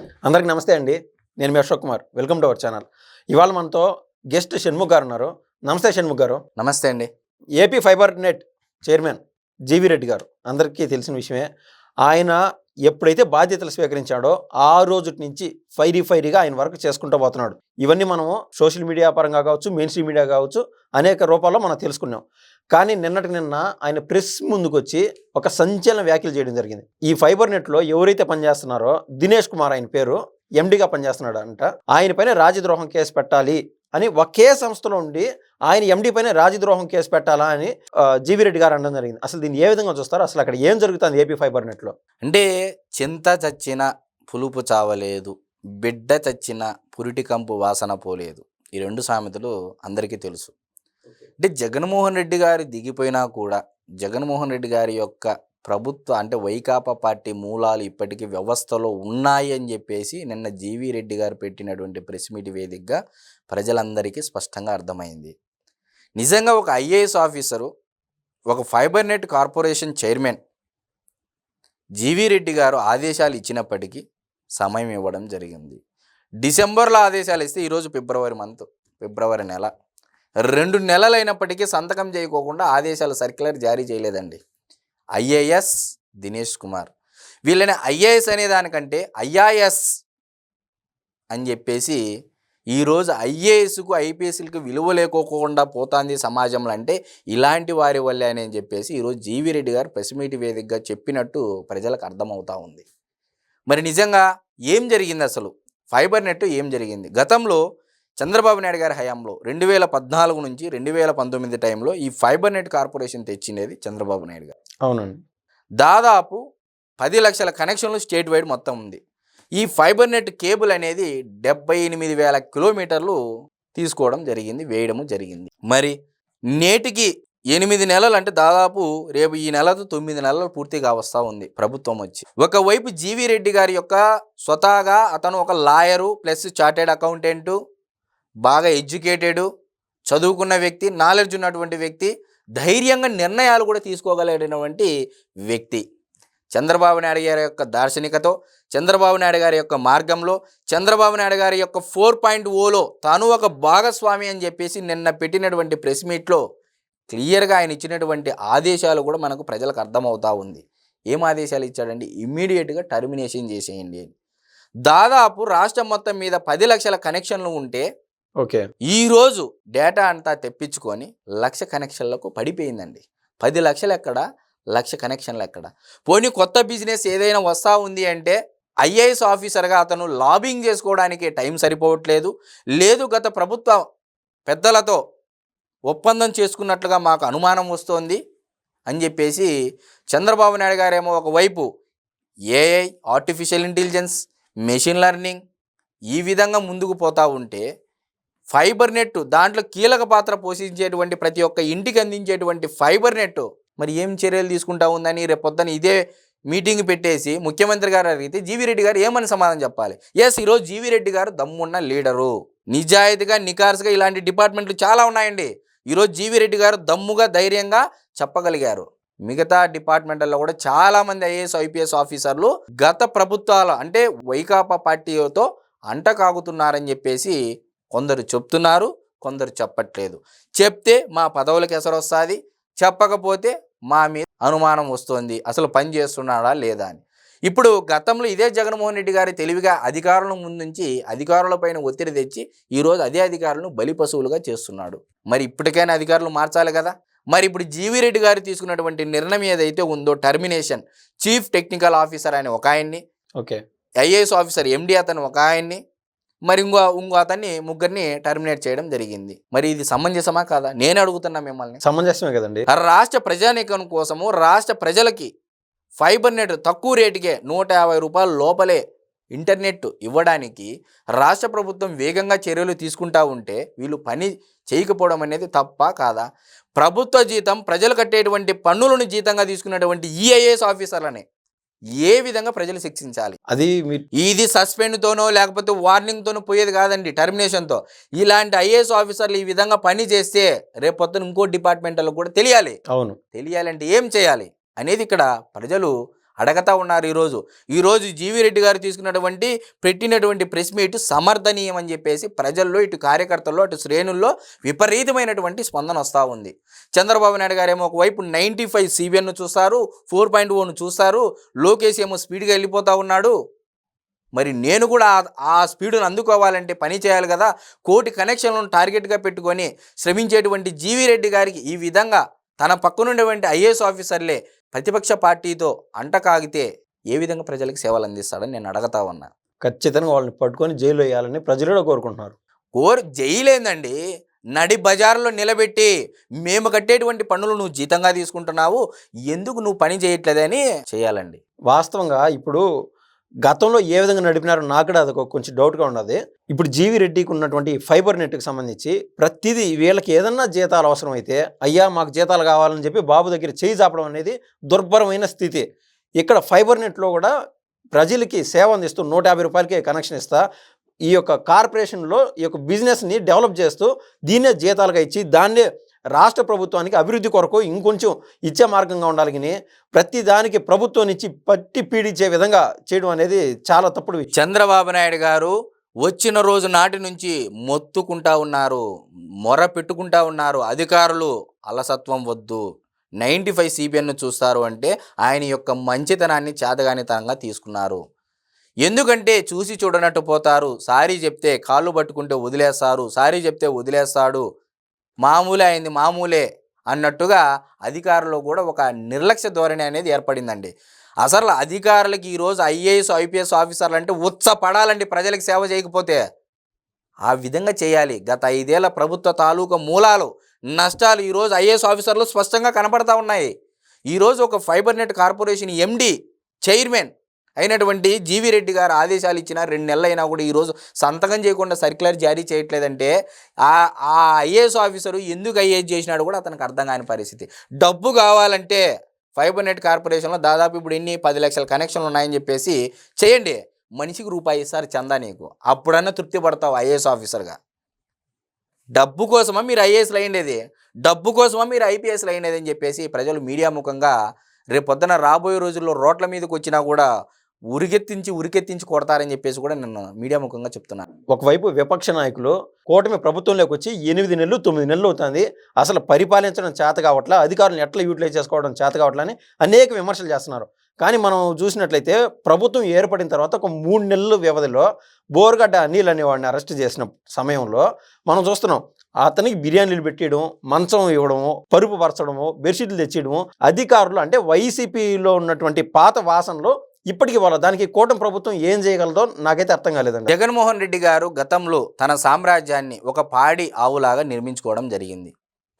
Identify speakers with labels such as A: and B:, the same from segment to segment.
A: అందరికి నమస్తే అండి. నేను మీ Ashok Kumar. Welcome to our channel. ఇవాళ మనతో గెస్ట్ షణ్ముఖ్ గారు ఉన్నారు. నమస్తే షణ్ముఖ్ గారు.
B: నమస్తే అండి.
A: AP fibre net chairman GV Reddy గారు. అందరికీ తెలిసిన విషయమే. ఆయన ఎప్పుడైతే బాధ్యతలు స్వీకరించాడో ఆ రోజు నుంచి ఫైరీ ఫైరీగా ఆయన వర్క్ చేసుకుంటూ పోతున్నాడు. ఇవన్నీ మనము సోషల్ మీడియా పరంగా కావచ్చు మెయిన్ స్ట్రీమ్ మీడియా కావచ్చు అనేక రూపాల్లో మనం తెలుసుకున్నాం. కానీ నిన్నటి నిన్న ఆయన ప్రెస్ ముందుకు వచ్చి ఒక సంచలన వ్యాఖ్యలు చేయడం జరిగింది. ఈ ఫైబర్ నెట్లో ఎవరైతే పనిచేస్తున్నారో దినేష్ కుమార్ ఆయన పేరు ఎండిగా పనిచేస్తున్నాడు అంట. ఆయన పైన రాజద్రోహం కేసు పెట్టాలి అని ఒకే సంస్థలో ఉండి ఆయన ఎండి పైన రాజద్రోహం కేసు పెట్టాలా అని జీవి రెడ్డి గారు అనడం జరిగింది. అసలు దీన్ని ఏ విధంగా చూస్తారు? అసలు అక్కడ ఏం జరుగుతుంది ఏపీ ఫైబర్ నెట్లో?
B: అంటే చింత చచ్చిన పులుపు చావలేదు బిడ్డ చచ్చిన పురిటి కంపు వాసన పోలేదు. ఈ రెండు సామెతలు అందరికీ తెలుసు. అంటే జగన్మోహన్ రెడ్డి గారు దిగిపోయినా కూడా జగన్మోహన్ రెడ్డి గారి యొక్క ప్రభుత్వ అంటే వైకాపా పార్టీ మూలాలు ఇప్పటికీ వ్యవస్థలో ఉన్నాయి అని చెప్పేసి నిన్న జీవీ రెడ్డి గారు పెట్టినటువంటి ప్రెస్ మీట్ వేదికగా ప్రజలందరికీ స్పష్టంగా అర్థమైంది. నిజంగా ఒక ఐఏఎస్ ఆఫీసరు ఒక fibre net corporation chairman GV Reddy గారు ఆదేశాలు ఇచ్చినప్పటికీ సమయం ఇవ్వడం జరిగింది. డిసెంబర్లో ఆదేశాలు ఇస్తే ఈరోజు ఫిబ్రవరి మంత్ ఫిబ్రవరి నెల. రెండు నెలలు అయినప్పటికీ సంతకం చేయకోకుండా ఆదేశాలు సర్క్యులర్ జారీ చేయలేదండి. ఐఏఎస్ దినేష్ కుమార్. వీళ్ళని ఐఏఎస్ అనే దానికంటే ఐఆర్ఎస్ అని చెప్పేసి ఈరోజు ఐఏఎస్కు ఐపీఎస్లకు విలువ లేకోకుండా పోతాంది సమాజంలో అంటే ఇలాంటి వారి వల్లే అని చెప్పేసి ఈరోజు జీవి రెడ్డి గారు ప్రెస్ మీట్ వేదికగా చెప్పినట్టు ప్రజలకు అర్థమవుతా ఉంది. మరి నిజంగా ఏం జరిగింది అసలు? ఫైబర్ నెట్ ఏం జరిగింది? గతంలో చంద్రబాబు నాయుడు గారి హయాంలో రెండు వేల పద్నాలుగు నుంచి రెండు వేల పంతొమ్మిది టైంలో ఈ ఫైబర్ నెట్ కార్పొరేషన్ తెచ్చినది చంద్రబాబు నాయుడు గారు.
A: అవునండి.
B: దాదాపు పది లక్షల కనెక్షన్లు స్టేట్ వైడ్ మొత్తం ఉంది. ఈ ఫైబర్ నెట్ కేబుల్ అనేది డెబ్బై ఎనిమిది వేల కిలోమీటర్లు తీసుకోవడం జరిగింది వేయడము జరిగింది. మరి నేటికి ఎనిమిది నెలలు అంటే దాదాపు రేపు ఈ నెలతో తొమ్మిది నెలలు పూర్తిగా వస్తూ ఉంది ప్రభుత్వం వచ్చి. ఒకవైపు జీవి రెడ్డి గారి యొక్క స్వతహాగా అతను ఒక లాయరు ప్లస్ చార్టెడ్ అకౌంటెంటు బాగా ఎడ్యుకేటెడ్ చదువుకున్న వ్యక్తి నాలెడ్జ్ ఉన్నటువంటి వ్యక్తి ధైర్యంగా నిర్ణయాలు కూడా తీసుకోగలిగినటువంటి వ్యక్తి. చంద్రబాబు నాయుడు గారి యొక్క దార్శనికతో చంద్రబాబు నాయుడు గారి యొక్క మార్గంలో చంద్రబాబు నాయుడు గారి యొక్క ఫోర్ పాయింట్ ఓలో తాను ఒక భాగస్వామి అని చెప్పేసి నిన్న పెట్టినటువంటి ప్రెస్ మీట్లో క్లియర్గా ఆయన ఇచ్చినటువంటి ఆదేశాలు కూడా మనకు ప్రజలకు అర్థమవుతా ఉంది. ఏం ఆదేశాలు ఇచ్చాడండి? ఇమ్మీడియట్గా టర్మినేషన్ చేసేయండి అని. దాదాపు రాష్ట్రం మొత్తం మీద పది లక్షల కనెక్షన్లు ఉంటే
A: ఓకే.
B: ఈరోజు డేటా అంతా తెప్పించుకొని లక్ష కనెక్షన్లకు పడిపోయిందండి. పది లక్షలు ఎక్కడ లక్ష కనెక్షన్లు ఎక్కడ పోనీ కొత్త బిజినెస్ ఏదైనా వస్తూ ఉంది అంటే ఐఏఎస్ ఆఫీసర్గా అతను లాబింగ్ చేసుకోవడానికి టైం సరిపోవట్లేదు. లేదు గత ప్రభుత్వ పెద్దలతో ఒప్పందం చేసుకున్నట్లుగా మాకు అనుమానం వస్తోంది అని చెప్పేసి చంద్రబాబు నాయుడు గారేమో ఒకవైపు AI artificial intelligence machine learning ఈ విధంగా ముందుకు పోతూ ఉంటే ఫైబర్ నెట్ దాంట్లో కీలక పాత్ర పోషించేటువంటి ప్రతి ఒక్క ఇంటికి అందించేటువంటి ఫైబర్ నెట్ మరి ఏం చర్యలు తీసుకుంటా ఉందని రేపొద్దున ఇదే మీటింగ్ పెట్టేసి ముఖ్యమంత్రి గారు అడిగితే జీవి రెడ్డి గారు ఏమని సమాధానం చెప్పాలి? ఎస్ ఈరోజు జీవి రెడ్డి గారు దమ్మున్న లీడరు. నిజాయితీగా నికార్స్గా ఇలాంటి డిపార్ట్మెంట్లు చాలా ఉన్నాయండి. ఈరోజు జీవి రెడ్డి గారు దమ్ముగా ధైర్యంగా చెప్పగలిగారు. మిగతా డిపార్ట్మెంట్లలో కూడా చాలామంది ఐఏఎస్ ఐపీఎస్ ఆఫీసర్లు గత ప్రభుత్వాల అంటే వైకాపా పార్టీతో అంట కాగుతున్నారని చెప్పేసి కొందరు చెప్తున్నారు కొందరు చెప్పట్లేదు. చెప్తే మా పదవులకు ఎసరు వస్తుంది చెప్పకపోతే మా మీద అనుమానం వస్తుంది. అసలు పని చేస్తున్నాడా లేదా అని. ఇప్పుడు గతంలో ఇదే జగన్మోహన్ రెడ్డి గారి తెలివిగా అధికారుల ముందుంచి అధికారులపైన ఒత్తిడి తెచ్చి ఈరోజు అదే అధికారులను బలి పశువులుగా చేస్తున్నాడు. మరి ఇప్పటికైనా అధికారులు మార్చాలి కదా? మరి ఇప్పుడు జీవి రెడ్డి గారు తీసుకున్నటువంటి నిర్ణయం ఏదైతే ఉందో టర్మినేషన్ చీఫ్ టెక్నికల్ ఆఫీసర్ అని ఒక ఆయన్ని
A: ఓకే.
B: ఐఏఎస్ ఆఫీసర్ ఎండి అతను ఒక ఆయన్ని మరి ఇంకో ఇంకో అతన్ని ముగ్గురిని టర్మినేట్ చేయడం జరిగింది. మరి ఇది సమంజసమా కాదా? నేను అడుగుతున్నా మిమ్మల్ని.
A: సమంజసమే కదండి.
B: రాష్ట్ర ప్రజానీకం కోసము రాష్ట్ర ప్రజలకి ఫైబర్ నెట్ తక్కువ రేటుకే నూట యాభై రూపాయల లోపలే ఇంటర్నెట్ ఇవ్వడానికి రాష్ట్ర ప్రభుత్వం వేగంగా చర్యలు తీసుకుంటా ఉంటే వీళ్ళు పని చేయకపోవడం అనేది తప్ప కాదా? ప్రభుత్వ జీతం ప్రజలు కట్టేటువంటి పన్నులను జీతంగా తీసుకున్నటువంటి ఈఐఏఎస్ ఆఫీసర్లని ఏ విధంగా ప్రజలు శిక్షించాలి?
A: అది
B: ఇది సస్పెండ్తోనో లేకపోతే వార్నింగ్తోనో పోయేది కాదండి టర్మినేషన్తో. ఇలాంటి ఐఏఎస్ ఆఫీసర్లు ఈ విధంగా పని చేస్తే రేపొద్దున ఇంకో డిపార్ట్మెంట్లో కూడా తెలియాలి.
A: అవును.
B: తెలియాలంటే ఏం చేయాలి? అనేది ఇక్కడ ప్రజలు అడగతా ఉన్నారు ఈరోజు. ఈరోజు జీవి రెడ్డి గారు తీసుకున్నటువంటి పెట్టినటువంటి ప్రెస్ మీట్ సమర్థనీయం అని చెప్పేసి ప్రజల్లో ఇటు కార్యకర్తల్లో అటు శ్రేణుల్లో విపరీతమైనటువంటి స్పందన వస్తూ ఉంది. చంద్రబాబు నాయుడు గారు ఏమో ఒకవైపు నైంటీ ఫైవ్ సిబిఎన్ను చూస్తారు ఫోర్ పాయింట్ ఓను చూస్తారు లోకేష్ ఏమో స్పీడ్గా వెళ్ళిపోతూ ఉన్నాడు. మరి నేను కూడా ఆ- ఆ స్పీడును అందుకోవాలంటే పని చేయాలి కదా. కోటి కనెక్షన్లను టార్గెట్గా పెట్టుకొని శ్రమించేటువంటి జీవి రెడ్డి గారికి ఈ విధంగా తన పక్కనుండేటువంటి ఐఏఎస్ ఆఫీసర్లే ప్రతిపక్ష పార్టీతో అంటకాగితే ఏ విధంగా ప్రజలకు సేవలు అందిస్తాడని నేను అడగతా ఉన్నా.
A: ఖచ్చితంగా వాళ్ళని పట్టుకొని జైల్లో వేయాలని ప్రజలు కూడా కోరుకుంటున్నారు.
B: కోరు జైలేందండి. నడి బజార్లో నిలబెట్టి మేము కట్టేటువంటి పన్నులు నువ్వు జీతంగా తీసుకుంటున్నావు ఎందుకు నువ్వు పని చేయట్లేదని చేయాలండి.
A: వాస్తవంగా ఇప్పుడు గతంలో ఏ విధంగా నడిపినారో నాకు కూడా అదొక కొంచెం డౌట్గా ఉన్నది. ఇప్పుడు జీవి రెడ్డికి ఉన్నటువంటి ఫైబర్ నెట్కి సంబంధించి ప్రతిదీ వీళ్ళకి ఏదన్నా జీతాలు అవసరం అయితే అయ్యా మాకు జీతాలు కావాలని చెప్పి బాబు దగ్గర చేయి చాపడం అనేది దుర్భరమైన స్థితి. ఇక్కడ ఫైబర్ నెట్లో కూడా ప్రజలకి సేవ అందిస్తూ నూట యాభై రూపాయలకి కనెక్షన్ ఇస్తా. ఈ యొక్క కార్పొరేషన్లో ఈ యొక్క బిజినెస్ని డెవలప్ చేస్తూ దీన్నే జీతాలుగా ఇచ్చి దాన్నే రాష్ట్ర ప్రభుత్వానికి అభివృద్ధి కొరకు ఇంకొంచెం ఇచ్చే మార్గంగా ఉండాలి కానీ ప్రతి దానికి ప్రభుత్వం ఇచ్చి పట్టి పీడించే విధంగా చేయడం అనేది చాలా తప్పుడు
B: చంద్రబాబు నాయుడు గారు వచ్చిన రోజు నాటి నుంచి మొత్తుకుంటా ఉన్నారు మొర పెట్టుకుంటా ఉన్నారు. అధికారులు అలసత్వం వద్దు. నైంటీ ఫైవ్ సిబిఎన్ను చూస్తారు అంటే ఆయన యొక్క మంచితనాన్ని చేతగానితనంగా తీసుకున్నారు. ఎందుకంటే చూసి చూడనట్టు పోతారు. సారీ చెప్తే కాళ్ళు పట్టుకుంటే వదిలేస్తారు సారీ చెప్తే వదిలేస్తాడు. మామూలే అయింది మామూలే అన్నట్టుగా అధికారులు కూడా ఒక నిర్లక్ష్య ధోరణి అనేది ఏర్పడిందండి. అసలు అధికారులకి ఈరోజు ఐఏఎస్ ఐపీఎస్ ఆఫీసర్లు అంటే ఉత్సపడాలండి ప్రజలకు సేవ చేయకపోతే. ఆ విధంగా చేయాలి. గత ఐదేళ్ళ ప్రభుత్వ తాలూకా మూలాలు నష్టాలు ఈరోజు ఐఏఎస్ ఆఫీసర్లు స్పష్టంగా కనపడతా ఉన్నాయి. ఈరోజు ఒక fibre net corporation MD chairman అయినటువంటి జీవి రెడ్డి గారు ఆదేశాలు ఇచ్చిన రెండు నెలలు అయినా కూడా ఈరోజు సంతకం చేయకుండా సర్క్యులర్ జారీ చేయట్లేదంటే ఆ ఆ ఐఏఎస్ ఆఫీసరు ఎందుకు ఐఏఎస్ చేసినాడు కూడా అతనికి అర్థం కాని పరిస్థితి. డబ్బు కావాలంటే ఫైబర్ నెట్ కార్పొరేషన్లో దాదాపు ఇప్పుడు ఎన్ని పది లక్షల కనెక్షన్లు ఉన్నాయని చెప్పేసి చేయండి. మనిషికి రూపాయి ఇస్తారు చందా నీకు. అప్పుడన్నా తృప్తి పడతావు ఐఏఎస్ ఆఫీసర్గా. డబ్బు కోసమా మీరు ఐఏఎస్లు అయ్యేది డబ్బు కోసమా మీరు ఐపీఎస్లు అయ్యేది అని చెప్పేసి ప్రజలు మీడియా ముఖంగా రేపు పొద్దున రాబోయే రోజుల్లో రోడ్ల మీదకి వచ్చినా కూడా ఉరికెత్తించి ఉరికెత్తించి కొడతారని చెప్పేసి కూడా నేను మీడియా ముఖంగా చెప్తున్నాను
A: ఒకవైపు విపక్ష నాయకులు కూటమి ప్రభుత్వంలోకి వచ్చి ఎనిమిది నెలలు తొమ్మిది నెలలు అవుతుంది. అసలు పరిపాలించడం చేత కావట్లా అధికారులను ఎట్లా యూటిలైజ్ చేసుకోవడం చేత కావట్లని అనేక విమర్శలు చేస్తున్నారు. కానీ మనం చూసినట్లయితే ప్రభుత్వం ఏర్పడిన తర్వాత ఒక మూడు నెలల వ్యవధిలో బోర్గడ్డ అనిల్ అనేవాడిని అరెస్ట్ చేసిన సమయంలో మనం చూస్తున్నాం అతనికి బిర్యానీలు పెట్టడం మంచం ఇవ్వడము పరుపు పరచడము బెడ్షీట్లు తెచ్చేయడము అధికారులు అంటే వైసీపీలో ఉన్నటువంటి పాత వాసనలు ఇప్పటికీ వాళ్ళ దానికి కూటమి ప్రభుత్వం ఏం చేయగలదో నాకైతే అర్థం కాలేదండి.
B: జగన్మోహన్ రెడ్డి గారు గతంలో తన సామ్రాజ్యాన్ని ఒక పాడి ఆవులాగా నిర్మించుకోవడం జరిగింది.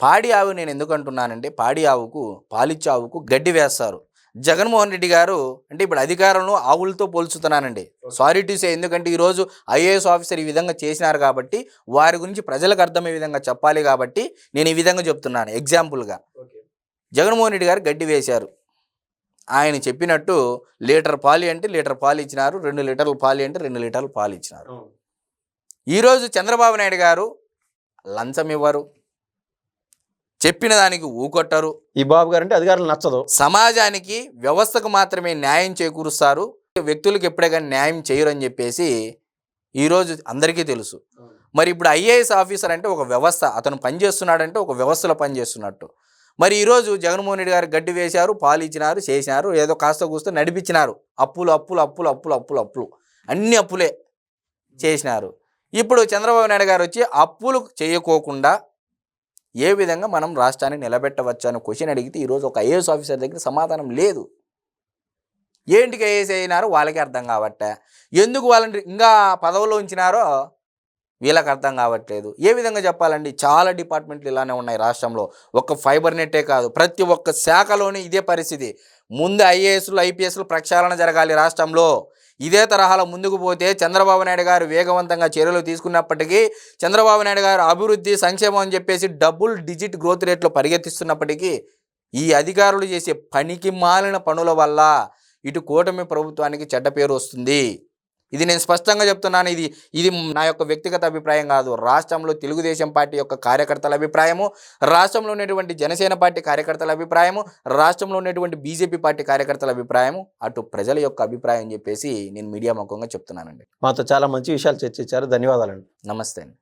B: పాడి ఆవు నేను ఎందుకు అంటున్నానంటే పాడి ఆవుకు పాలిచ్చే ఆవుకు గడ్డి వేస్తారు. జగన్మోహన్ రెడ్డి గారు అంటే ఇప్పుడు అధికారంలో ఆవులతో పోల్చుతున్నానండి. సారీ టు సే ఎందుకంటే ఈరోజు ఐఏఎస్ ఆఫీసర్ ఈ విధంగా చేసినారు కాబట్టి వారి గురించి ప్రజలకు అర్థమయ్యే విధంగా చెప్పాలి కాబట్టి నేను ఈ విధంగా చెప్తున్నాను ఎగ్జాంపుల్గా జగన్మోహన్ రెడ్డి గారు గడ్డి వేశారు. ఆయన చెప్పినట్టు లీటర్ పాలు అంటే లీటర్ పాలు ఇచ్చినారు రెండు లీటర్లు పాలు అంటే రెండు లీటర్లు పాలు ఇచ్చినారు. ఈరోజు చంద్రబాబు నాయుడు గారు లంచం ఇవ్వరు చెప్పిన దానికి ఊకొట్టరు.
A: ఈ బాబు గారు అంటే అధికారులు నచ్చదు.
B: సమాజానికి వ్యవస్థకు మాత్రమే న్యాయం చేకూరుస్తారు. వ్యక్తులకు ఎప్పుడే కానీ న్యాయం చేయరు అని చెప్పేసి ఈరోజు అందరికీ తెలుసు. మరి ఇప్పుడు ఐఏఎస్ ఆఫీసర్ అంటే ఒక వ్యవస్థ అతను పనిచేస్తున్నాడంటే ఒక వ్యవస్థలో పనిచేస్తున్నట్టు. మరి ఈరోజు జగన్మోహన్ రెడ్డి గారు గడ్డి వేశారు పాలు ఇచ్చినారు చేసినారు ఏదో కాస్త కూస్త నడిపించినారు. అప్పులు అప్పులు అప్పులు అప్పులు అప్పులు అప్పులు. అన్ని అప్పులే చేసినారు. ఇప్పుడు చంద్రబాబు నాయుడు గారు వచ్చి అప్పులు చేయకోకుండా ఏ విధంగా మనం రాష్ట్రాన్ని నిలబెట్టవచ్చు అని క్వశ్చన్ అడిగితే ఈరోజు ఒక ఐఏఎస్ ఆఫీసర్ దగ్గర సమాధానం లేదు. ఏంటికి ఐఏఎస్ అయినారో వాళ్ళకి అర్థం కాబట్టే ఎందుకు వాళ్ళని ఇంకా పదవిలో ఉంచినారో వీళ్ళకి అర్థం కావట్లేదు. ఏ విధంగా చెప్పాలండి? చాలా డిపార్ట్మెంట్లు ఇలానే ఉన్నాయి రాష్ట్రంలో. ఒక్క ఫైబర్ నెట్టే కాదు. ప్రతి ఒక్క శాఖలోని ఇదే పరిస్థితి. ముందు ఐఏఎస్లు ఐపీఎస్లు ప్రక్షాళన జరగాలి రాష్ట్రంలో. ఇదే తరహాలో ముందుకు పోతే చంద్రబాబు నాయుడు గారు వేగవంతంగా చర్యలు తీసుకున్నప్పటికీ చంద్రబాబు నాయుడు గారు అభివృద్ధి సంక్షేమం అని చెప్పేసి డబుల్ డిజిట్ గ్రోత్ రేట్లో పరిగెత్తిస్తున్నప్పటికీ ఈ అధికారులు చేసే పనికి మాలిన పనుల వల్ల ఇటు కూటమి ప్రభుత్వానికి చెడ్డ పేరు వస్తుంది. ఇది నేను స్పష్టంగా చెప్తున్నాను. ఇది ఇది నా యొక్క వ్యక్తిగత అభిప్రాయం కాదు. రాష్ట్రంలో తెలుగుదేశం పార్టీ యొక్క కార్యకర్తల అభిప్రాయము రాష్ట్రంలో ఉన్నటువంటి జనసేన పార్టీ కార్యకర్తల అభిప్రాయము రాష్ట్రంలో ఉన్నటువంటి బీజేపీ పార్టీ కార్యకర్తల అభిప్రాయము అటు ప్రజల యొక్క అభిప్రాయం చెప్పేసి నేను మీడియా ముఖంగా చెప్తున్నానండి.
A: మాతో చాలా మంచి విషయాలు చర్చించారు. ధన్యవాదాలండి.
B: నమస్తే అండి.